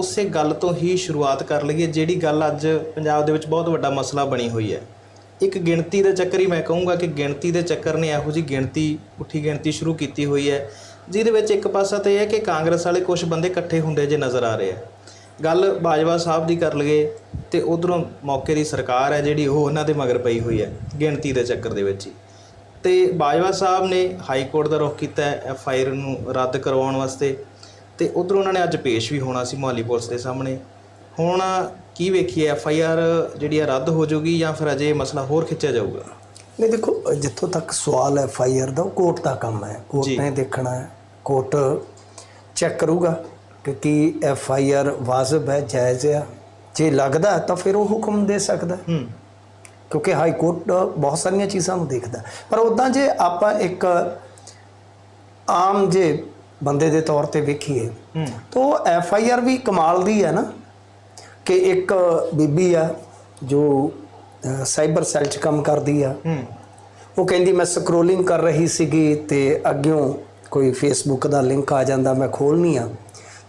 ਉਸੇ ਗੱਲ ਤੋਂ ਹੀ ਸ਼ੁਰੂਆਤ ਕਰ ਲਈਏ, ਜਿਹੜੀ ਗੱਲ ਅੱਜ ਪੰਜਾਬ ਦੇ ਵਿੱਚ ਬਹੁਤ ਵੱਡਾ ਮਸਲਾ ਬਣੀ ਹੋਈ ਹੈ। ਇੱਕ ਗਿਣਤੀ ਦੇ ਚੱਕਰ ਹੀ ਮੈਂ ਕਹੂੰਗਾ ਕਿ ਗਿਣਤੀ ਦੇ ਚੱਕਰ ਨੇ ਇਹੋ ਜੀ ਗਿਣਤੀ ਉੱਠੀ ਗਿਣਤੀ ਸ਼ੁਰੂ ਕੀਤੀ ਹੋਈ ਹੈ, ਜਿਹਦੇ ਵਿੱਚ ਇੱਕ ਪਾਸਾ ਤੇ ਇਹ ਹੈ ਕਿ ਕਾਂਗਰਸ ਵਾਲੇ ਕੁਝ ਬੰਦੇ ਇਕੱਠੇ ਹੁੰਦੇ ਜੇ ਨਜ਼ਰ ਆ ਰਹੇ ਆ। ਗੱਲ ਬਾਜਵਾ ਸਾਹਿਬ ਦੀ ਕਰ ਲਈਏ, ਤੇ ਉਧਰੋਂ ਮੌਕੇ ਦੀ ਸਰਕਾਰ ਹੈ ਜਿਹੜੀ ਉਹ ਉਹਨਾਂ ਦੇ ਮਗਰ ਪਈ ਹੋਈ ਹੈ, ਗਿਣਤੀ ਦੇ ਚੱਕਰ ਦੇ ਵਿੱਚ ਹੀ। ਤੇ ਬਾਜਵਾ ਸਾਹਿਬ ਨੇ ਹਾਈ ਕੋਰਟ ਦਾ ਰੁਖ ਕੀਤਾ ਹੈ, ਐਫ ਆਈ ਆਰ ਨੂੰ ਰੱਦ ਕਰਵਾਉਣ ਵਾਸਤੇ। ਤੇ ਉਧਰ ਉਹਨਾਂ ਨੇ ਅੱਜ ਪੇਸ਼ ਵੀ ਹੋਣਾ ਸੀ ਮੁਹਾਲੀ ਪੁਲਿਸ ਦੇ ਸਾਹਮਣੇ ਹੁਣ ਕੀ ਵੇਖੀਏ ਐਫ ਆਈ ਆਰ ਜਿਹੜੀ ਆ ਰੱਦ ਹੋ ਜਾਊਗੀ ਜਾਂ ਫਿਰ ਅਜੇ ਮਸਲਾ ਹੋਰ ਖਿੱਚਿਆ ਜਾਊਗਾ ਨਹੀਂ ਦੇਖੋ ਜਿੱਥੋਂ ਤੱਕ ਸਵਾਲ ਐਫ ਆਈ ਆਰ ਦਾ ਉਹ ਕੋਰਟ ਦਾ ਕੰਮ ਹੈ ਕੋਰਟ। ਨੇ ਦੇਖਣਾ ਹੈ ਕੋਰਟ ਚੈੱਕ ਕਰੂਗਾ ਕਿ ਕੀ ਐਫ ਆਈ ਆਰ ਵਾਜਬ ਹੈ ਜਾਇਜ਼ ਹੈ ਜੇ ਲੱਗਦਾ ਤਾਂ ਫਿਰ ਉਹ ਹੁਕਮ ਦੇ ਸਕਦਾ ਹੈ। ਕਿਉਂਕਿ ਹਾਈ ਕੋਰਟ ਬਹੁਤ ਸਾਰੀਆਂ ਚੀਜ਼ਾਂ ਨੂੰ ਦੇਖਦਾ। ਪਰ ਉਦਾਂ ਜੇ ਆਪਾਂ ਇੱਕ ਆਮ ਜੇ ਬੰਦੇ ਦੇ ਤੌਰ ਤੇ ਵੇਖੀਏ ਤਾਂ ਐਫ ਆਈ ਆਰ ਵੀ ਕਮਾਲ ਦੀ ਹੈ ਨਾ ਕਿ ਇੱਕ ਬੀਬੀ ਆ ਜੋ ਸਾਈਬਰ ਸੈੱਲ 'ਚ ਕੰਮ ਕਰਦੀ ਆ। ਉਹ ਕਹਿੰਦੀ ਮੈਂ ਸਕਰੋਲਿੰਗ ਕਰ ਰਹੀ ਸੀਗੀ ਤੇ ਅੱਗਿਓਂ ਕੋਈ ਫੇਸਬੁੱਕ ਦਾ ਲਿੰਕ ਆ ਜਾਂਦਾ ਮੈਂ ਖੋਲ੍ਹਣੀ ਆ।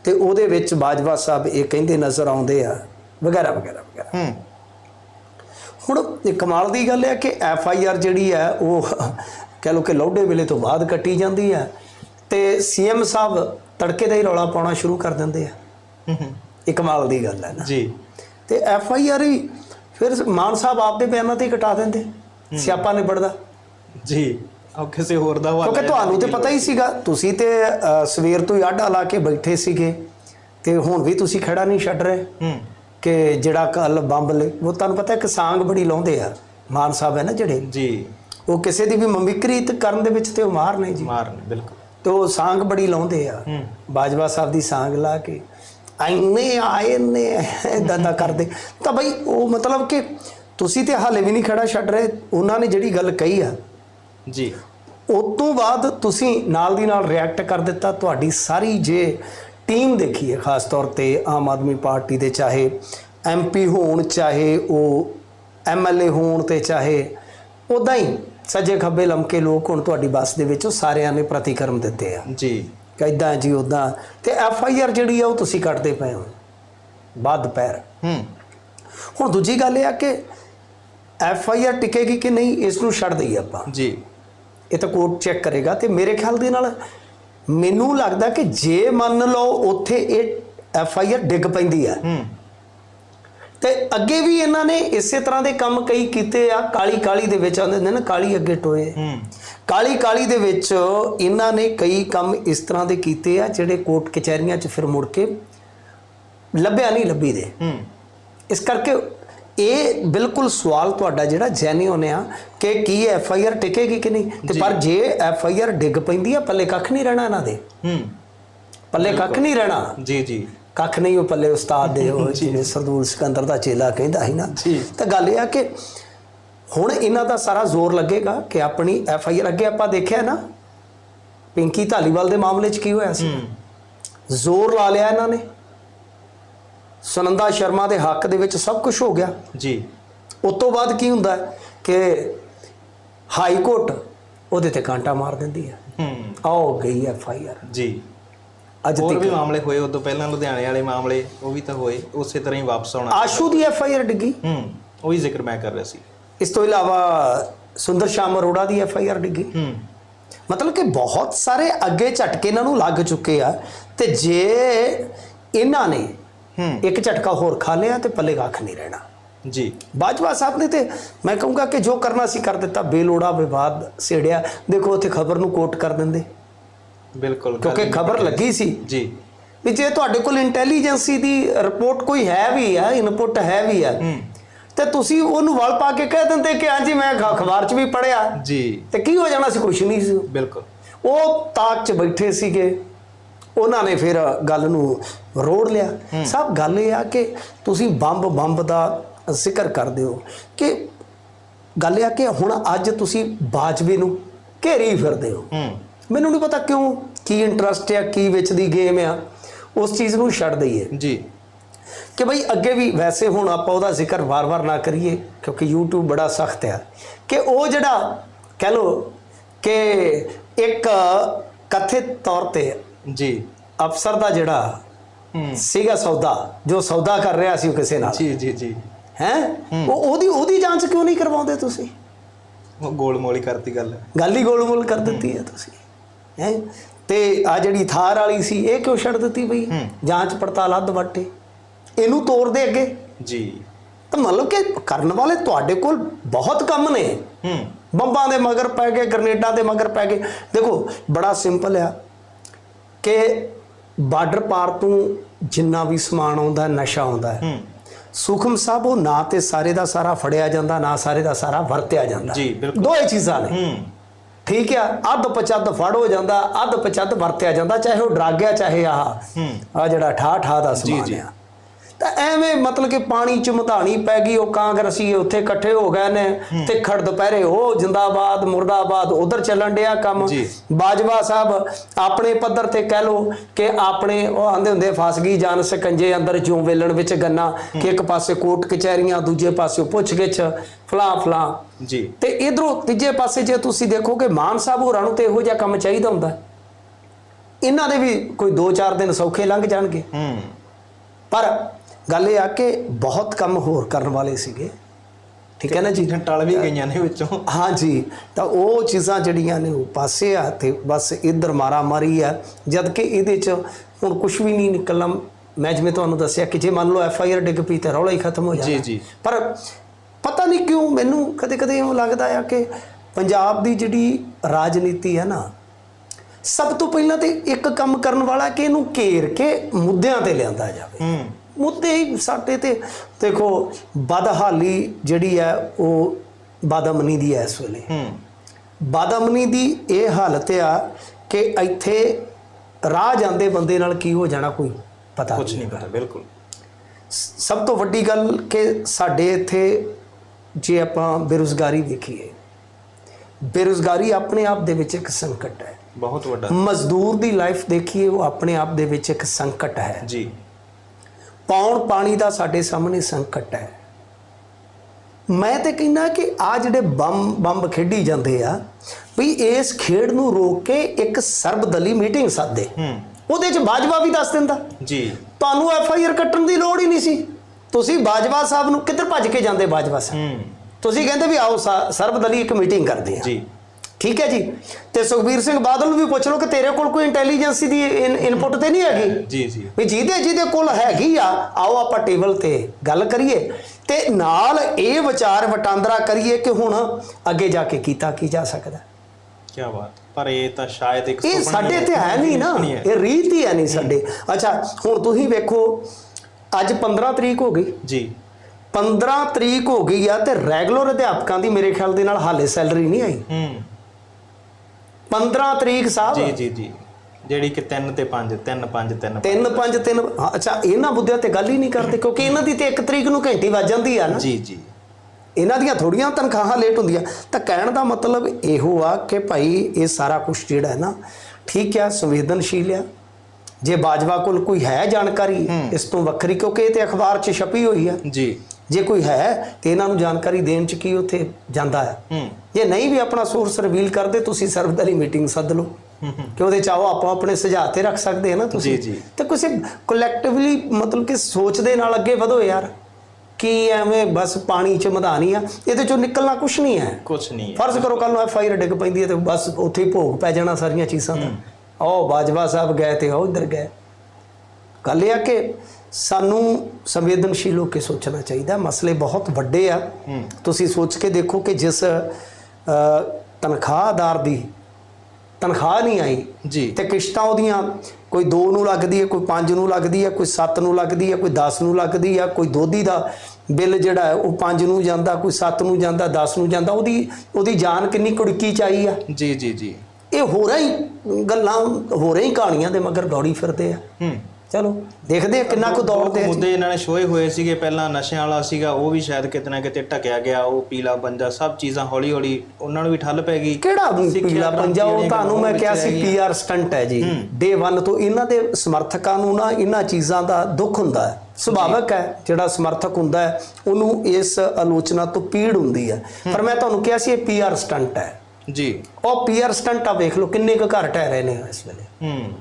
ਤੇ ਉਹਦੇ ਵਿੱਚ ਬਾਜਵਾ ਸਾਹਿਬ ਇਹ ਕਹਿੰਦੇ ਨਜ਼ਰ ਆਉਂਦੇ ਆ ਵਗੈਰਾ ਵਗੈਰਾ ਵਗੈਰਾ। ਹੁਣ ਇਹ ਕਮਾਲ ਦੀ ਗੱਲ ਹੈ ਕਿ ਐਫ ਆਈ ਆਰ ਜਿਹੜੀ ਹੈ ਉਹ ਕਹਿ ਲਓ ਕਿ ਲੌਡੇ ਵੇਲੇ ਤੋਂ ਬਾਅਦ ਕੱਟੀ ਜਾਂਦੀ ਹੈ। ਤੇ ਸੀਐਮ ਸਾਹਿਬ ਤੜਕੇ ਦਾ ਹੀ ਰੌਲਾ ਪਾਉਣਾ ਸ਼ੁਰੂ ਕਰ ਦਿੰਦੇ ਆ। ਇਹ ਕਮਾਲ ਦੀ ਗੱਲ ਹੈ ਨਾ। ਜੀ। ਤੇ ਐਫ ਆਈ ਆਰ ਹੀ ਫਿਰ ਮਾਨ ਸਾਹਿਬ ਆਪਦੇ ਬਿਆਨਾਂ ਤੇ ਕਟਾ ਦਿੰਦੇ। ਸਿਆਪਾ ਨਿਬੜਦਾ। ਜੀ ਉਹ ਕਿਸੇ ਹੋਰ ਦਾ ਹਵਾਲਾ ਕਿਉਂਕਿ ਤੁਹਾਨੂੰ ਤੇ ਪਤਾ ਹੀ ਸੀਗਾ ਤੁਸੀਂ ਤੇ ਸਵੇਰ ਤੋਂ ਹੀ ਆਡਾ ਲਾ ਕੇ ਬੈਠੇ ਸੀਗੇ। ਤੇ ਹੁਣ ਵੀ ਤੁਸੀਂ ਖੜਾ ਨਹੀਂ ਛੱਡ ਰਹੇ। ਕਿ ਜਿਹੜਾ ਕੱਲ ਬੰਬ ਲੈ ਉਹ ਤੁਹਾਨੂੰ ਪਤਾ ਇੱਕ ਸਾਂਗ ਬੜੀ ਲਾਉਂਦੇ ਆ ਮਾਨ ਸਾਹਿਬ ਹੈ ਨਾ ਜਿਹੜੇ? ਜੀ। ਉਹ ਕਿਸੇ ਦੀ ਵੀ ਮਮਿਕਰੀ ਕਰਨ ਦੇ ਵਿੱਚ ਤੇ ਉਹ ਮਾਰ ਨਹੀਂ ਜੀ। ਮਾਰਨ ਬਿਲਕੁਲ। ਤੇ ਉਹ ਸਾਂਗ ਬੜੀ ਲਾਉਂਦੇ ਆ। ਹੂੰ। ਸਾਹਿਬ ਦੀ ਸਾਂਗ ਲਾ ਕੇ। ਐਨੇ ਆਏ ਨੇ ਏਦਾਂ ਦਾ ਕਰਦੇ। ਤਾਂ ਬਈ ਉਹ ਮਤਲਬ ਕਿ ਤੁਸੀਂ ਤੇ ਹਾਲੇ ਵੀ ਨਹੀਂ ਖੜਾ ਛੱਡ ਰਹੇ ਉਹਨਾਂ ਨੇ ਜਿਹੜੀ ਗੱਲ ਕਹੀ ਆ। ਜੀ। ਉਸ ਤੋਂ ਬਾਅਦ ਤੁਸੀਂ ਨਾਲ ਦੀ ਨਾਲ ਰਿਐਕਟ ਕਰ ਦਿੱਤਾ ਤੁਹਾਡੀ ਸਾਰੀ ਜੇ ਟੀਮ ਦੇਖੀਏ ਖਾਸ ਤੌਰ ਤੇ ਆਮ ਆਦਮੀ ਪਾਰਟੀ ਦੇ ਚਾਹੇ ਐਮਪੀ ਹੋਣ ਚਾਹੇ ਉਹ ਐਮਐਲਏ ਹੋਣ ਤੇ ਚਾਹੇ ਉਦਾਂ ਹੀ ਸੱਜੇ ਖੱਬੇ ਲੰਮਕੇ ਲੋਕ ਹੁਣ ਤੁਹਾਡੀ ਬੱਸ ਦੇ ਵਿੱਚ ਸਾਰਿਆਂ ਨੇ ਪ੍ਰਤੀਕਰਮ ਦਿੱਤੇ ਆ। ਜੀ। ਕਿ ਇਦਾਂ ਜੀ ਉਦਾਂ ਤੇ ਐਫ ਆਈ ਆਰ ਜਿਹੜੀ ਆ ਉਹ ਤੁਸੀਂ ਕੱਟਦੇ ਪਏ ਹੋ। ਬਾਅਦ ਪੈਰ। ਹੂੰ। ਹੁਣ ਦੂਜੀ ਗੱਲ ਇਹ ਆ ਕਿ ਐਫ ਆਈ ਆਰ ਟਿਕੇਗੀ ਕਿ ਨਹੀਂ ਇਸ ਨੂੰ ਛੱਡ ਦਈਏ ਆਪਾਂ। ਜੀ। ਇਹ ਤਾਂ ਕੋਰਟ ਚੈੱਕ ਕਰੇਗਾ ਤੇ ਮੇਰੇ ਖਿਆਲ ਦੇ ਨਾਲ ਮੈਨੂੰ ਲੱਗਦਾ ਕਿ ਜੇ ਮੰਨ ਲਓ ਉੱਥੇ ਇਹ ਐਫ ਆਈ ਆਰ ਡਿੱਗ ਪੈਂਦੀ ਆ ਹੂੰ। ਤੇ ਅੱਗੇ ਵੀ ਇਹਨਾਂ ਨੇ ਇਸੇ ਤਰ੍ਹਾਂ ਦੇ ਕੰਮ ਕਈ ਕੀਤੇ ਆ ਕਾਲੀ ਕਾਲੀ ਦੇ ਵਿੱਚ ਆਉਂਦੇ ਨੇ ਨਾ ਕਾਲੀ ਅੱਗੇ ਟੋਏ। ਹੂੰ। ਕਾਲੀ ਕਾਲੀ ਦੇ ਵਿੱਚ ਇਹਨਾਂ ਨੇ ਕਈ ਕੰਮ ਇਸ ਤਰ੍ਹਾਂ ਦੇ ਕੀਤੇ ਆ ਜਿਹੜੇ ਕੋਰਟ ਕਚਹਿਰੀਆਂ 'ਚ ਫਿਰ ਮੁੜ ਕੇ ਲੱਭਿਆ ਨਹੀਂ ਲੱਭੀ ਦੇ। ਹੂੰ। ਇਸ ਕਰਕੇ ਇਹ ਬਿਲਕੁਲ ਸਵਾਲ ਤੁਹਾਡਾ ਜਿਹੜਾ ਜੈਨੂਇਨ ਆ ਕਿ ਕੀ ਐਫ ਆਈ ਆਰ ਟਿਕੇਗੀ ਕਿ ਨਹੀਂ? ਤੇ ਪਰ ਜੇ ਐਫ ਆਈ ਆਰ ਡਿੱਗ ਪੈਂਦੀ ਆ ਪੱਲੇ ਕੱਖ ਨਹੀਂ ਰਹਿਣਾ ਇਹਨਾਂ ਦੇ। ਹੂੰ। ਪੱਲੇ ਕੱਖ ਨਹੀਂ ਰਹਿਣਾ। ਜੀ ਜੀ। ਕੱਖ ਨਹੀਂ ਉਹ ਪੱਲੇ ਉਸਤਾਦ ਦੇ ਉਹ ਜਿਵੇਂ ਸਰਦੂਲ ਸਿਕੰਦਰ ਦਾ ਚੇਲਾ ਕਹਿੰਦਾ ਸੀ ਨਾ। ਤਾਂ ਗੱਲ ਇਹ ਆ ਕਿ ਹੁਣ ਇਹਨਾਂ ਦਾ ਸਾਰਾ ਜ਼ੋਰ ਲੱਗੇਗਾ ਕਿ ਆਪਣੀ ਐਫ ਆਈ ਆਰ ਅੱਗੇ ਆਪਾਂ ਦੇਖਿਆ ਨਾ ਪਿੰਕੀ ਧਾਲੀਵਾਲ ਦੇ ਮਾਮਲੇ 'ਚ ਕੀ ਹੋਇਆ ਸੀ? ਜ਼ੋਰ ਲਾ ਲਿਆ ਇਹਨਾਂ ਨੇ। ਸੁਨੰਦਾ ਸ਼ਰਮਾ ਦੇ ਹੱਕ ਦੇ ਵਿੱਚ ਸਭ ਕੁਝ ਹੋ ਗਿਆ। ਜੀ। ਉਸ ਤੋਂ ਬਾਅਦ ਕੀ ਹੁੰਦਾ ਹੈ ਕਿ ਹਾਈ ਕੋਰਟ ਉਹਦੇ ਤੇ ਕਾਂਟਾ ਮਾਰ ਦਿੰਦੀ ਹੈ ਹੂੰ। ਆਓ ਗਈ ਐਫ ਆਈ ਆਰ। ਜੀ। ਅੱਜ ਹੋਰ ਵੀ ਮਾਮਲੇ ਹੋਏ ਉਦੋਂ ਪਹਿਲਾਂ ਲੁਧਿਆਣੇ ਵਾਲੇ ਮਾਮਲੇ ਉਹ ਵੀ ਤਾਂ ਹੋਏ ਉਸੇ ਤਰ੍ਹਾਂ ਹੀ ਵਾਪਸ ਆਉਣਾ। ਆਸ਼ੂ ਦੀ ਐਫ ਆਈ ਆਰ ਡਿੱਗੀ? ਹੂੰ ਉਹੀ ਜ਼ਿਕਰ ਮੈਂ ਕਰ ਰਿਹਾ ਸੀ। ਇਸ ਤੋਂ ਇਲਾਵਾ ਸੁੰਦਰ ਸ਼ਾਮ ਅਰੋੜਾ ਦੀ ਐਫ ਆਈ ਆਰ ਡਿੱਗੀ? ਹੂੰ। ਮਤਲਬ ਕਿ ਬਹੁਤ ਸਾਰੇ ਅੱਗੇ ਝਟਕੇ ਇਹਨਾਂ ਨੂੰ ਲੱਗ ਚੁੱਕੇ ਆ ਤੇ ਜੇ ਇਹਨਾਂ ਨੇ ਹੂੰ। ਇੱਕ ਝਟਕਾ ਹੋਰ ਖਾ ਲਿਆ ਤੇ ਪੱਲੇ ਕੱਖ ਨਹੀਂ ਰਹਿਣਾ। ਜੀ। ਬਾਜਵਾ ਸਾਹਿਬ ਨੇ ਤੇ ਮੈਂ ਕਹੂੰਗਾ ਕਿ ਜੋ ਕਰਨਾ ਸੀ ਕਰ ਦਿੱਤਾ ਬੇਲੋੜਾ ਵਿਵਾਦ ਛੇੜਿਆ ਦੇਖੋ ਉੱਥੇ ਖਬਰ ਨੂੰ ਕੋਟ ਕਰ ਦਿੰਦੇ। ਬਿਲਕੁਲ ਕਿਉਂਕਿ ਖਬਰ ਲੱਗੀ ਸੀ। ਜੀ। ਵੀ ਜੇ ਤੁਹਾਡੇ ਕੋਲ ਇੰਟੈਲੀਜੈਂਸੀ ਦੀ ਰਿਪੋਰਟ ਕੋਈ ਹੈ ਵੀ ਆ ਇਨਪੁਟ ਹੈ ਵੀ ਆ ਹੂੰ। ਤੇ ਤੁਸੀਂ ਉਹਨੂੰ ਵਲ ਪਾ ਕੇ ਕਹਿ ਦਿੰਦੇ ਕਿ ਹਾਂਜੀ ਮੈਂ ਅਖਬਾਰ 'ਚ ਵੀ ਪੜਿਆ ਜੀ। ਤੇ ਕੀ ਹੋ ਜਾਣਾ ਸੀ? ਕੁਛ ਨਹੀਂ ਸੀ। ਬਿਲਕੁਲ। ਉਹ ਤਾਕ 'ਚ ਬੈਠੇ ਸੀਗੇ। ਉਹਨਾਂ ਨੇ ਫਿਰ ਗੱਲ ਨੂੰ ਰੋੜ ਲਿਆ। ਸਭ ਗੱਲ ਇਹ ਆ ਕਿ ਤੁਸੀਂ ਬੰਬ ਬੰਬ ਦਾ ਜ਼ਿਕਰ ਕਰਦੇ ਹੋ ਕਿ ਗੱਲ ਇਹ ਆ ਕਿ ਹੁਣ ਅੱਜ ਤੁਸੀਂ ਬਾਜਵੇ ਨੂੰ ਘੇਰੀ ਫਿਰਦੇ ਹੋ। ਹੂੰ। ਮੈਨੂੰ ਨਹੀਂ ਪਤਾ ਕਿਉਂ ਕੀ ਇੰਟਰਸਟ ਆ ਕੀ ਵਿੱਚ ਦੀ ਗੇਮ ਆ ਉਸ ਚੀਜ਼ ਨੂੰ ਛੱਡ ਦਈਏ। ਜੀ। ਕਿ ਬਈ ਅੱਗੇ ਵੀ ਵੈਸੇ ਹੁਣ ਆਪਾਂ ਉਹਦਾ ਜ਼ਿਕਰ ਵਾਰ-ਵਾਰ ਨਾ ਕਰੀਏ ਕਿਉਂਕਿ YouTube ਬੜਾ ਸਖਤ ਆ। ਕਿ ਉਹ ਜਿਹੜਾ ਕਹਿ ਲੋ ਕਿ ਇੱਕ ਕਥਿਤ ਤੌਰ ਤੇ ਜੀ। ਅਫਸਰ ਦਾ ਜਿਹੜਾ ਸੀਗਾ ਸੌਦਾ ਜੋ ਸੌਦਾ ਕਰ ਰਿਹਾ ਸੀ ਉਹ ਕਿਸੇ ਨਾਲ। ਜੀ ਜੀ ਜੀ। ਹੈ? ਉਹ ਉਹਦੀ ਉਹਦੀ ਜਾਂਚ ਕਿਉਂ ਨਹੀਂ ਕਰਵਾਉਂਦੇ ਤੁਸੀਂ? ਉਹ ਗੋਲ ਹੀ ਕਰਤੀ ਗੱਲ। ਗੱਲ ਹੀ ਗੋਲਮੋਲ ਕਰ ਦਿੱਤੀ ਹੈ ਤੁਸੀਂ। ਹੈ? ਤੇ ਆ ਜਿਹੜੀ ਥਾਰ ਵਾਲੀ ਸੀ ਇਹ ਕਿਉਂ ਛੱਡ ਦਿੱਤੀ ਬਈ। ਜਾਂਚ ਪੜਤਾਲ ਅੱਧ ਵੱਟੇ। ਇਹਨੂੰ ਤੋੜਦੇ ਅੱਗੇ। ਜੀ। ਤਾਂ ਮਤਲਬ ਕਿ ਕਰਨ ਵਾਲੇ ਤੁਹਾਡੇ ਕੋਲ ਬਹੁਤ ਕੰਮ ਨੇ। ਹੂੰ। ਬੰਬਾਂ ਦੇ ਮਗਰ ਪੈ ਗਏ ਗ੍ਰਨੇਡਾਂ ਦੇ ਮਗਰ ਪੈ ਗਏ। ਦੇਖੋ ਬੜਾ ਸਿੰਪਲ ਆ ਕਿ ਬਾਰਡਰ ਪਾਰ ਤੋਂ ਜਿੰਨਾ ਵੀ ਸਮਾਨ ਆਉਂਦਾ ਨਸ਼ਾ ਆਉਂਦਾ ਹੈ। ਹੂੰ। ਸੁਖਮ ਸਾਹਿਬ ਉਹ ਨਾ ਤੇ ਸਾਰੇ ਦਾ ਸਾਰਾ ਫੜਿਆ ਜਾਂਦਾ ਨਾ ਸਾਰੇ ਦਾ ਸਾਰਾ ਵਰਤਿਆ ਜਾਂਦਾ। ਜੀ, ਬਿਲਕੁਲ। ਦੋਏ ਚੀਜ਼ਾਂ ਨੇ। ਹੂੰ। ਠੀਕ ਆ ਅੱਧ ਪਚੱਧ ਫੜ ਹੋ ਜਾਂਦਾ ਅੱਧ ਪਚੱਧ ਵਰਤਿਆ ਜਾਂਦਾ ਚਾਹੇ ਉਹ ਡਰੱਗ ਆ ਚਾਹੇ ਆਹ ਆ ਜਿਹੜਾ ਠਾ ਠਾ ਦਾ ਸਮਾਨ। ਆ ਤਾਂ ਐਵੇਂ ਮਤਲਬ ਕਿ ਪਾਣੀ ਚ ਮਧਾਣੀ ਪੈ ਗਈ ਉਹ ਕਾਂਗਰਸੀ ਉੱਥੇ ਇਕੱਠੇ ਹੋ ਗਏ ਨੇ ਤੇ ਖੜ ਦੁਪਹਿਰੇ ਉਹ ਜਿੰਦਾਬਾਦ ਮੁਰਦਾਬਾਦ ਉਧਰ ਚੱਲਣ ਡਿਆ ਕੰਮ। ਬਾਜਵਾ ਸਾਹਿਬ ਆਪਣੇ ਪੱਧਰ ਤੇ ਕਹਿ ਲੋ ਕਿ ਆਪਣੇ ਉਹ ਆਂਦੇ ਹੁੰਦੇ ਫਸ ਗਈ ਜਾਨ ਸਕੰਜੇ ਅੰਦਰ ਜਿਉਂ ਵੇਲਣ ਵਿੱਚ ਗੰਨਾ ਕਿ ਇੱਕ ਪਾਸੇ ਕੋਰਟ ਕਚਹਿਰੀਆਂ ਦੂਜੇ ਪਾਸੇ ਪੁੱਛ ਗਿੱਛ ਫਲਾਂ ਫਲਾਂ ਜੀ। ਤੇ ਇਧਰੋਂ ਤੀਜੇ ਪਾਸੇ ਜੇ ਤੁਸੀਂ ਦੇਖੋਗੇ ਮਾਨ ਸਾਹਿਬ ਹੋਰਾਂ ਨੂੰ ਤੇ ਇਹੋ ਜਿਹਾ ਕੰਮ ਚਾਹੀਦਾ ਹੁੰਦਾ। ਇਹਨਾਂ ਦੇ ਵੀ ਕੋਈ 2-4 ਦਿਨ ਸੌਖੇ ਲੰਘ ਜਾਣਗੇ। ਹੂੰ। ਪਰ ਗੱਲ ਇਹ ਆ ਕਿ ਬਹੁਤ ਕੰਮ ਹੋਰ ਕਰਨ ਵਾਲੇ ਸੀਗੇ। ਠੀਕ ਹੈ ਨਾ ਜੀ? ਟਲ ਵੀ ਗਈਆਂ ਨੇ ਵਿੱਚੋਂ। ਹਾਂ ਜੀ ਤਾਂ ਉਹ ਚੀਜ਼ਾਂ ਜਿਹੜੀਆਂ ਨੇ ਉਹ ਪਾਸੇ ਆ ਤੇ ਬਸ ਇੱਧਰ ਮਾਰਾ ਮਾਰੀ ਆ ਜਦ ਕਿ ਇਹਦੇ ਚ ਹੁਣ ਕੁਝ ਵੀ ਨਹੀਂ ਨਿਕਲਣਾ। ਮੈਂ ਜਿਵੇਂ ਤੁਹਾਨੂੰ ਦੱਸਿਆ ਕਿ ਜੇ ਮੰਨ ਲਓ ਐਫ ਆਈ ਆਰ ਡਿੱਗ ਪਈ ਤੇ ਰੌਲਾ ਹੀ ਖਤਮ ਹੋ ਜਾਣਾ। ਜੀ, ਜੀ। ਪਰ ਪਤਾ ਨਹੀਂ ਕਿਉਂ ਮੈਨੂੰ ਕਦੇ ਕਦੇ ਇਉਂ ਲੱਗਦਾ ਆ ਕਿ ਪੰਜਾਬ ਦੀ ਜਿਹੜੀ ਰਾਜਨੀਤੀ ਹੈ ਨਾ ਸਭ ਤੋਂ ਪਹਿਲਾਂ ਤੇ ਇੱਕ ਕੰਮ ਕਰਨ ਵਾਲਾ ਕਿ ਇਹਨੂੰ ਘੇਰ ਕੇ ਮੁੱਦਿਆਂ ਤੇ ਲਿਆਂਦਾ ਜਾਵੇ। ਹੂੰ। ਮੁੱਦੇ ਹੀ ਸਾਡੇ ਤੇ। ਦੇਖੋ ਬਦਹਾਲੀ ਜਿਹੜੀ ਹੈ ਉਹ ਬਾਦਮਨੀ ਦੀ ਹੈ ਇਸ ਵੇਲੇ। ਹੂੰ। ਬਾਦਮਨੀ ਦੀ ਇਹ ਹਾਲਤ ਆ ਕਿ ਇੱਥੇ ਰਾਹ ਜਾਂਦੇ ਬੰਦੇ ਨਾਲ ਕੀ ਹੋ ਜਾਣਾ ਕੋਈ ਪਤਾ ਕੁਝ ਨਹੀਂ ਪਤਾ ਬਿਲਕੁਲ। ਸਭ ਤੋਂ ਵੱਡੀ ਗੱਲ ਕਿ ਸਾਡੇ ਇੱਥੇ ਜੇ ਆਪਾਂ ਬੇਰੁਜ਼ਗਾਰੀ ਦੇਖੀਏ ਬੇਰੁਜ਼ਗਾਰੀ ਆਪਣੇ ਆਪ ਦੇ ਵਿੱਚ ਇੱਕ ਸੰਕਟ ਹੈ। ਬਹੁਤ ਵੱਡਾ। ਮਜ਼ਦੂਰ ਦੀ ਲਾਈਫ ਦੇਖੀਏ ਉਹ ਆਪਣੇ ਆਪ ਦੇ ਵਿੱਚ ਇੱਕ ਸੰਕਟ ਹੈ। ਜੀ। ਪੌਣ ਪਾਣੀ ਦਾ ਸਾਡੇ ਸਾਹਮਣੇ ਸੰਕਟ ਹੈ। ਮੈਂ ਤੇ ਕਹਿੰਦਾ ਕਿ ਆ ਜਿਹੜੇ ਬੰਬ ਬੰਬ ਖੇਡੀ ਜਾਂਦੇ ਆ ਵੀ ਇਸ ਖੇਡ ਨੂੰ ਰੋਕ ਕੇ ਇੱਕ ਸਰਬਦਲੀ ਮੀਟਿੰਗ ਸੱਦੇ ਹੂੰ। ਉਹਦੇ ਚ ਬਾਜਵਾ ਵੀ ਦੱਸ ਦਿੰਦਾ। ਜੀ। ਤੁਹਾਨੂੰ ਐਫ ਆਈ ਆਰ ਕੱਟਣ ਦੀ ਲੋੜ ਹੀ ਨਹੀਂ ਸੀ। ਤੁਸੀਂ ਬਾਜਵਾ ਸਾਹਿਬ ਨੂੰ ਕਿੱਧਰ ਭੱਜ ਕੇ ਜਾਂਦੇ ਬਾਜਵਾ ਸਾਹਿਬ? ਹੂੰ। ਤੁਸੀਂ ਕਹਿੰਦੇ ਵੀ ਆਓ ਸਰਬਦਲੀ ਇੱਕ ਮੀਟਿੰਗ ਕਰਦੇ ਆ। ਜੀ। ਠੀਕ ਹੈ ਜੀ? ਤੇ ਸੁਖਬੀਰ ਸਿੰਘ ਬਾਦਲ ਨੂੰ ਵੀ ਪੁੱਛ ਲਓ ਕਿ ਤੇਰੇ ਕੋਲ ਕੋਈ ਇੰਟੈਲੀਜੈਂਸੀ ਦੀ ਇਨਪੁਟ ਤੇ ਨਹੀਂ ਹੈਗੀ? ਜੀ ਜੀ। ਵੀ ਜਿਹਦੇ ਜਿਹਦੇ ਕੋਲ ਹੈਗੀ ਆ ਆਓ ਆਪਾਂ ਟੇਬਲ ਤੇ ਗੱਲ ਕਰੀਏ। ਤੇ ਨਾਲ ਇਹ ਵਿਚਾਰ ਵਟਾਂਦਰਾ ਕਰੀਏ ਕਿ ਹੁਣ ਅੱਗੇ ਜਾ ਕੇ ਕੀਤਾ ਕੀ ਜਾ ਸਕਦਾ? ਕੀ ਬਾਤ। ਪਰ ਇਹ ਤਾਂ ਸ਼ਾਇਦ ਇੱਕ ਇਹ ਸਾਡੇ। ਤੇ ਹੈ ਨਹੀਂ ਨਾ। ਇਹ ਰੀਤ ਹੀ ਹੈ ਨਹੀਂ ਸਾਡੇ। ਅੱਛਾ ਹੁਣ ਤੁਸੀਂ ਵੇਖੋ ਅੱਜ 15 ਤਰੀਕ ਹੋ ਗਈ। ਜੀ। 15 ਤਰੀਕ ਹੋ ਗਈ ਆ ਤੇ ਰੈਗੂਲਰ ਅਧਿਆਪਕਾਂ ਦੀ ਮੇਰੇ ਖਿਆਲ ਦੇ ਨਾਲ ਹਾਲੇ ਸੈਲਰੀ ਨਹੀਂ ਆਈ। ਹੂੰ। 15 ਤਰੀਕ ਸਾਹਿਬ? ਜੀ ਜੀ ਜੀ। ਜਿਹੜੀ ਕਿ 3 ਤੇ 5 3 5 3 ਤਿੰਨ ਪੰਜ ਤਿੰਨ ਹਾਂ, ਅੱਛਾ ਇਹਨਾਂ ਮੁੱਦਿਆਂ ਤੇ ਗੱਲ ਹੀ ਨਹੀਂ ਕਰਦੇ ਕਿਉਂਕਿ ਇਹਨਾਂ ਦੀ ਤੇ 1 ਤਰੀਕ ਨੂੰ ਘੰਟੀ ਵੱਜ ਜਾਂਦੀ ਆ ਨਾ। ਜੀ ਜੀ। ਇਹਨਾਂ ਦੀਆਂ ਥੋੜੀਆਂ ਤਨਖਾਹਾਂ ਲੇਟ ਹੁੰਦੀਆਂ। ਤਾਂ ਕਹਿਣ ਦਾ ਮਤਲਬ ਇਹੋ ਆ ਕਿ ਭਾਈ ਇਹ ਸਾਰਾ ਕੁਝ ਜਿਹੜਾ ਹੈ ਨਾ ਠੀਕ ਆ ਸੰਵੇਦਨਸ਼ੀਲ ਆ। ਜੇ ਬਾਜਵਾ ਕੋਲ ਕੋਈ ਹੈ ਜਾਣਕਾਰੀ ਇਸ ਤੋਂ ਵੱਖਰੀ ਕਿਉਂਕਿ ਇਹ ਤੇ ਅਖਬਾਰ 'ਚ ਛਪੀ ਹੋਈ ਆ। ਜੀ। ਜੇ ਕੋਈ ਹੈ ਤੇ ਇਹਨਾਂ ਨੂੰ ਜਾਣਕਾਰੀ ਦੇਣ 'ਚ ਕੀ ਉੱਥੇ ਜਾਂਦਾ ਹੈ? ਹੂੰ। ਜੇ ਨਹੀਂ ਵੀ ਆਪਣਾ ਸੋਰਸ ਰਿਵੀਲ ਕਰਦੇ ਤੁਸੀਂ ਸਰਵਦਲੀ ਮੀਟਿੰਗ ਸੱਦ ਲਓ। ਕਿ ਉਹਦੇ ਚਾਹੋ ਆਪਾਂ ਆਪਣੇ ਸੁਝਾਅ ਤੇ ਰੱਖ ਸਕਦੇ ਆ ਨਾ ਤੁਸੀਂ। ਤੇ ਕਿਸੇ ਕਲੈਕਟਿਵਲੀ ਮਤਲਬ ਕਿ ਸੋਚ ਦੇ ਨਾਲ ਅੱਗੇ ਵਧੋ ਯਾਰ। ਕੀ ਐਵੇਂ ਬਸ ਪਾਣੀ ਚ ਮਧਾਣੀ ਆ? ਇਹਦੇ ਚੋਂ ਨਿਕਲਣਾ ਕੁਝ ਨਹੀਂ ਹੈ। ਕੁਝ ਨਹੀਂ ਹੈ। ਫਰਜ਼ ਕਰੋ ਕੱਲ ਨੂੰ ਐਫ ਆਈ ਆਰ ਡਿੱਗ ਪੈਂਦੀ ਹੈ ਤੇ ਬਸ ਉੱਥੇ ਹੀ ਭੋਗ ਪੈ ਜਾਣਾ ਸਾਰੀਆਂ ਚੀਜ਼ਾਂ ਦਾ। ਉਹ ਬਾਜਵਾ ਸਾਹਿਬ ਗਏ ਤੇ ਉਹ ਇੱਧਰ ਗਏ। ਗੱਲ ਇਹ ਆ ਕਿ ਸਾਨੂੰ ਸੰਵੇਦਨਸ਼ੀਲ ਹੋ ਕੇ ਸੋਚਣਾ ਚਾਹੀਦਾ। ਮਸਲੇ ਬਹੁਤ ਵੱਡੇ ਆ। ਤੁਸੀਂ ਸੋਚ ਕੇ ਦੇਖੋ ਕਿ ਜਿਸ ਤਨਖਾਹਦਾਰ ਦੀ ਤਨਖਾਹ ਨਹੀਂ ਆਈ ਜੀ। ਤੇ ਕਿਸ਼ਤਾਂ ਉਹਦੀਆਂ ਕੋਈ 2 ਨੂੰ ਲੱਗਦੀ ਹੈ ਕੋਈ 5 ਨੂੰ ਲੱਗਦੀ ਹੈ ਕੋਈ 7 ਨੂੰ ਲੱਗਦੀ ਹੈ ਕੋਈ 10 ਨੂੰ ਲੱਗਦੀ ਹੈ ਕੋਈ ਦੋਧੀ ਦਾ ਬਿੱਲ ਜਿਹੜਾ ਹੈ ਉਹ 5 ਨੂੰ ਜਾਂਦਾ ਕੋਈ 7 ਨੂੰ ਜਾਂਦਾ 10 ਨੂੰ ਜਾਂਦਾ ਉਹਦੀ ਉਹਦੀ ਜਾਨ ਕਿੰਨੀ ਕੁੜਕੀ ਚਾਈ ਆ। ਜੀ ਜੀ ਜੀ। ਇਹ ਹੀ ਗੱਲਾਂ ਹੋਰਾਂ ਹੀ ਕਹਾਣੀਆਂ ਦੇ ਮਗਰ ਦੌੜੀ ਫਿਰਦੇ ਆ। ਹੂੰ। ਚਲੋ ਦੇਖਦੇ ਆ ਕਿੰਨਾ ਕੁ ਦੌੜਦੇ। ਮੁੱਦੇ ਇਹਨਾਂ ਨੇ ਛੋਏ ਹੋਏ ਸੀਗੇ ਪਹਿਲਾਂ ਨਸ਼ਿਆਂ ਵਾਲਾ ਸੀਗਾ ਉਹ ਵੀ ਸ਼ਾਇਦ ਕਿਤੇ ਨਾ ਕਿਤੇ ਢਕਿਆ ਗਿਆ ਉਹ ਪੀਲਾ ਬੰਜਾ ਸਭ ਚੀਜ਼ਾਂ ਹੌਲੀ ਹੌਲੀ ਉਹਨਾਂ ਨੂੰ ਵੀ ਠੱਲ ਪੈ ਗਈ। ਕਿਹੜਾ ਪੀਲਾ ਪੰਜਾ ਉਹ ਤੁਹਾਨੂੰ ਮੈਂ ਕਿਹਾ ਸੀ। ਪੀਆਰ ਸਟੰਟ ਹੈ ਜੀ। ਡੇ 1 ਤੋਂ ਇਹਨਾਂ ਦੇ ਸਮਰਥਕਾਂ ਨੂੰ ਨਾ ਇਹਨਾਂ ਚੀਜ਼ਾਂ ਦਾ ਦੁੱਖ ਹੁੰਦਾ ਹੈ। ਸੁਭਾਵਕ ਹੈ ਜਿਹੜਾ ਸਮਰਥਕ ਹੁੰਦਾ ਹੈ ਉਹਨੂੰ ਇਸ ਆਲੋਚਨਾ ਤੋਂ ਪੀੜ ਹੁੰਦੀ ਹੈ। ਪਰ ਮੈਂ ਤੁਹਾਨੂੰ ਕਿਹਾ ਸੀ ਇਹ ਪੀਆਰ ਸਟੰਟ ਹੈ। ਜੀ। ਉਹ ਪੀਆਰ ਸਟੰਟ ਆ ਵੇਖ ਲਓ ਕਿੰਨੇ ਕੁ ਘਰ ਟਹਿ ਰਹੇ ਨੇ ਇਸ ਵੇਲੇ। ਹੂੰ।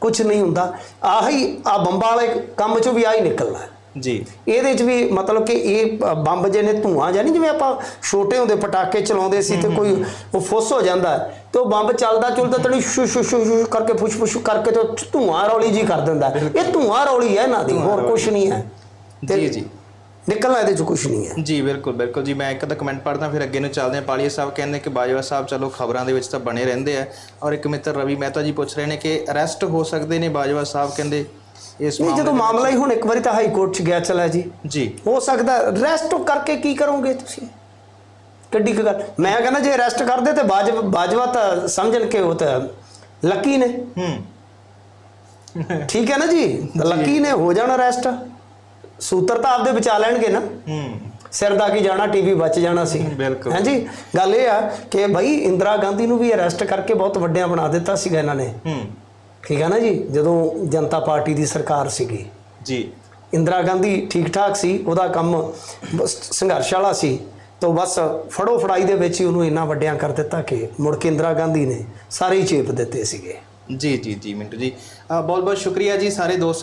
ਕੁਝ ਨਹੀਂ ਹੁੰਦਾ। ਆਹੀ ਆ ਬੰਬਾਂ ਵਾਲੇ ਕੰਮ ਚੋਂ ਵੀ ਆਹੀ ਨਿਕਲਣਾ। ਜੀ। ਇਹਦੇ 'ਚ ਵੀ ਮਤਲਬ ਕਿ ਇਹ ਬੰਬ ਜੇ ਨੇ ਧੂਆਂ ਜਾਂ ਨਹੀਂ ਜਿਵੇਂ ਆਪਾਂ ਛੋਟੇ ਹੁੰਦੇ ਪਟਾਕੇ ਚਲਾਉਂਦੇ ਸੀ ਤੇ ਕੋਈ ਉਹ ਫੁੱਸ ਹੋ ਜਾਂਦਾ ਤੇ ਉਹ ਬੰਬ ਚੱਲਦਾ ਚੁਲਦਾ ਤਣੀ ਸ਼ੂ ਸ਼ੂ ਸ਼ੂ ਸ਼ੂ ਕਰਕੇ ਫੁਸ਼ ਫੁਸ਼ ਕਰਕੇ ਤੇ ਧੂਆਂ ਰੌਲੀ ਜੀ ਕਰ ਦਿੰਦਾ। ਇਹ ਧੂਆਂ ਰੌਲੀ ਹੈ ਇਹਨਾਂ ਦੀ ਹੋਰ ਕੁਝ ਨਹੀਂ ਹੈ। ਜੀ ਜੀ। ਨਿਕਲਣਾ ਇਹਦੇ 'ਚ ਕੁਝ ਨਹੀਂ ਹੈ। ਜੀ ਬਿਲਕੁਲ ਬਿਲਕੁਲ ਜੀ ਮੈਂ ਇੱਕ ਤਾਂ ਕਮੈਂਟ ਪੜ੍ਹਦਾ ਫਿਰ ਅੱਗੇ ਨੂੰ ਚੱਲਦੇ ਹਾਂ। ਪਾਲੀਆ ਸਾਹਿਬ ਕਹਿੰਦੇ ਕਿ ਬਾਜਵਾ ਸਾਹਿਬ ਚਲੋ ਖਬਰਾਂ ਦੇ ਵਿੱਚ ਤਾਂ ਬਣੇ ਰਹਿੰਦੇ ਆ। ਔਰ ਇੱਕ ਮਿੱਤਰ ਰਵੀ ਮਹਿਤਾ ਜੀ ਪੁੱਛ ਰਹੇ ਨੇ ਕਿ ਅਰੈਸਟ ਹੋ ਸਕਦੇ ਨੇ ਬਾਜਵਾ ਸਾਹਿਬ ਕਹਿੰਦੇ ਇਸ ਨਹੀਂ ਜਦੋਂ ਮਾਮਲਾ ਹੀ ਹੁਣ ਇੱਕ ਵਾਰੀ ਤਾਂ ਹਾਈ ਕੋਰਟ 'ਚ ਗਿਆ ਚਲਾ ਜੀ। ਜੀ। ਹੋ ਸਕਦਾ ਰੈਸਟ ਕਰਕੇ ਕੀ ਕਰੋਗੇ ਤੁਸੀਂ? ਕਿੱਡੀ ਕੁ ਗੱਲ। ਮੈਂ ਕਹਿੰਦਾ ਜੇ ਅਰੈਸਟ ਕਰਦੇ ਤੇ ਬਾਜਵਾ ਬਾਜਵਾ ਤਾਂ ਸਮਝਣ ਕਿ ਉਹ ਤਾਂ ਲੱਕੀ ਨੇ। ਹੂੰ। ਠੀਕ ਹੈ ਨਾ ਜੀ? ਲੱਕੀ ਨੇ ਹੋ ਜਾਣਾ ਅਰੈਸਟ ਸੂਤਰ ਤਾਂ ਆਪਦੇ ਬਚਾ ਲੈਣਗੇ ਨਾ। ਹੂੰ। ਸਿਰ ਦਾ ਕੀ ਜਾਣਾ ਟੀਵੀ ਬਚ ਜਾਣਾ ਸੀ। ਬਿਲਕੁਲ। ਹਾਂਜੀ ਗੱਲ ਇਹ ਆ ਕਿ ਭਾਈ ਇੰਦਰਾ ਗਾਂਧੀ ਨੂੰ ਵੀ ਅਰੈਸਟ ਕਰਕੇ ਬਹੁਤ ਵੱਡਿਆਂ ਬਣਾ ਦਿੱਤਾ ਸੀਗਾ ਇਹਨਾਂ ਨੇ। ਹੂੰ। ਠੀਕ ਹੈ ਨਾ ਜੀ? ਜਦੋਂ ਜਨਤਾ ਪਾਰਟੀ ਦੀ ਸਰਕਾਰ ਸੀਗੀ। ਜੀ। ਇੰਦਰਾ ਗਾਂਧੀ ਠੀਕ ਠਾਕ ਸੀ ਉਹਦਾ ਕੰਮ ਸੰਘਰਸ਼ ਵਾਲਾ ਸੀ। ਤਾਂ ਬਸ ਫੜੋ ਫੜਾਈ ਦੇ ਵਿੱਚ ਹੀ ਉਹਨੂੰ ਇੰਨਾ ਵੱਡਿਆਂ ਕਰ ਦਿੱਤਾ ਕਿ ਮੁੜ ਕੇ ਇੰਦਰਾ ਗਾਂਧੀ ਨੇ ਸਾਰੇ ਹੀ ਚੇਪ ਦਿੱਤੇ ਸੀਗੇ। ਜੀ ਜੀ ਜੀ ਮਿੰਟੂ ਜੀ। ਬਹੁਤ ਬਹੁਤ ਸ਼ੁਕਰੀਆ ਜੀ ਸਾਰੇ ਦੋਸਤਾਂ